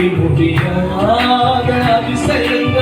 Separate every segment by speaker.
Speaker 1: போற்றி போற்றி அதிசயங்கள்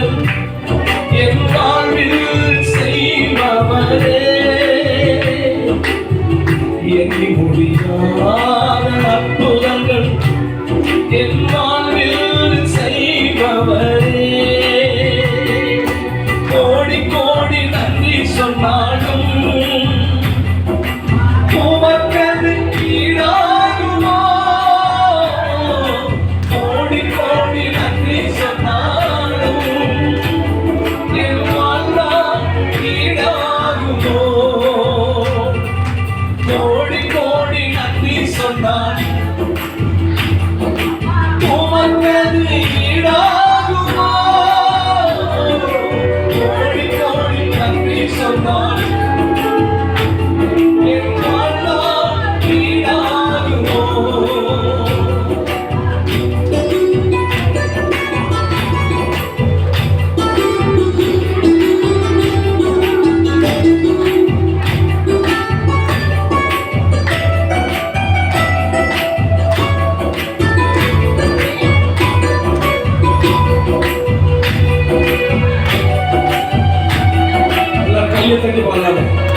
Speaker 1: लीटर की बोतल है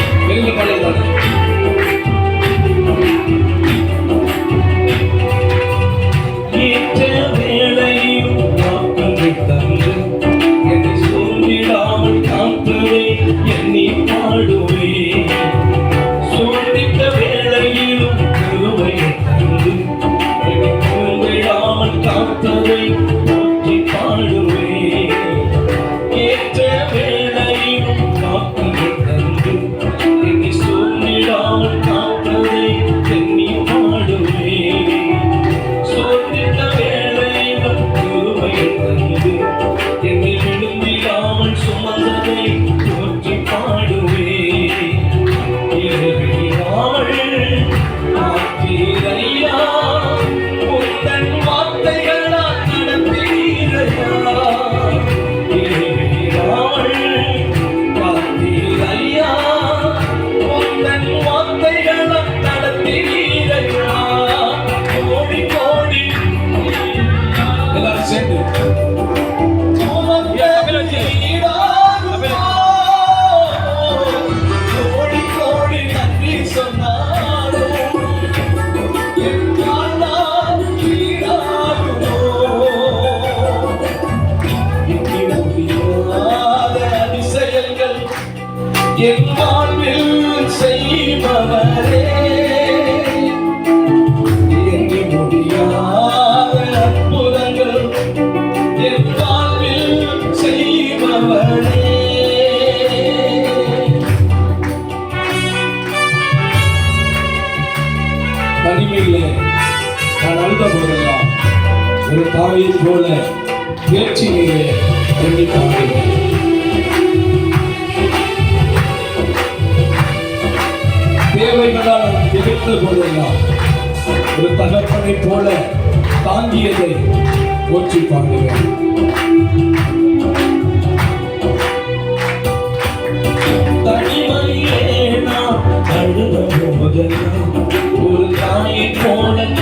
Speaker 1: தனிமையிலே நான் அழுத போதெல்லாம் ஒரு தாயை போல பேச்சு நீரே எண்ணி பார்க்கிறேன் தேவைகளால் திகழ்ந்த போதெல்லாம் ஒரு தகப்பனை போல தாங்கியதை போற்றி பாடுவேன் தனிமையே நான் அழுத போதெல்லாம் I'm gonna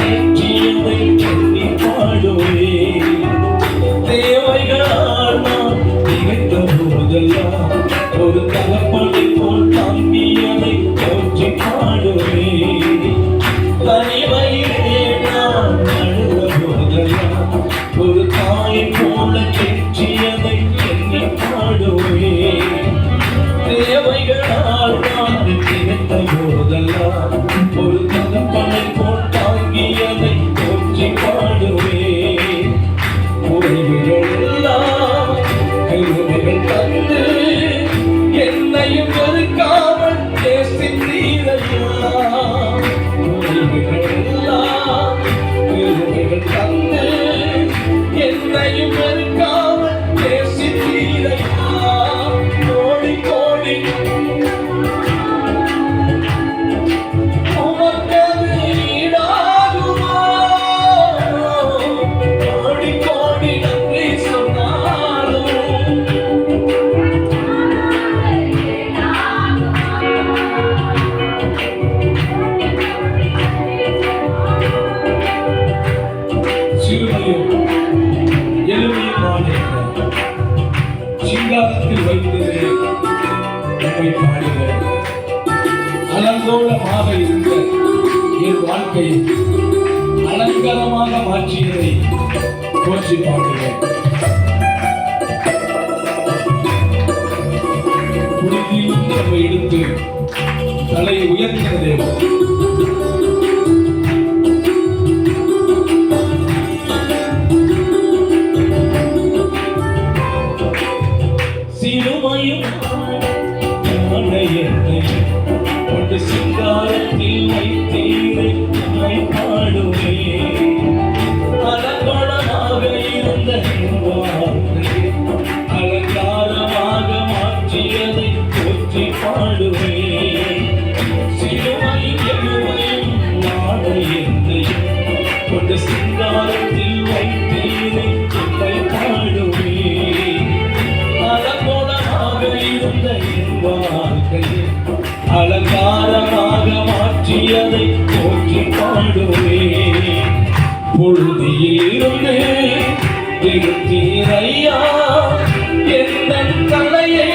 Speaker 1: சிங்காசத்தில் வைத்தது நம்மை பாடுக அலங்கோலமாக இருந்த என் வாழ்க்கை அலங்கரமாக மாற்றியதை போற்றி பாடுகிறேன் புரிந்து எடுத்து தலை உயர்த்தின சிறுமையும் ஞானயத்தை சிங்காரத்தில் வைத்தீரை உம்மை அலங்கோலமாக இருந்த அலங்காரமாக மாற்றியதை போற்றி பாடுவேன். என் வாழ்க்கையை அலங்காரமாக மாற்றியதை போற்றி பாடுவே பொழுதியிலிருந்து எழுத்தீரையா எந்த கலையை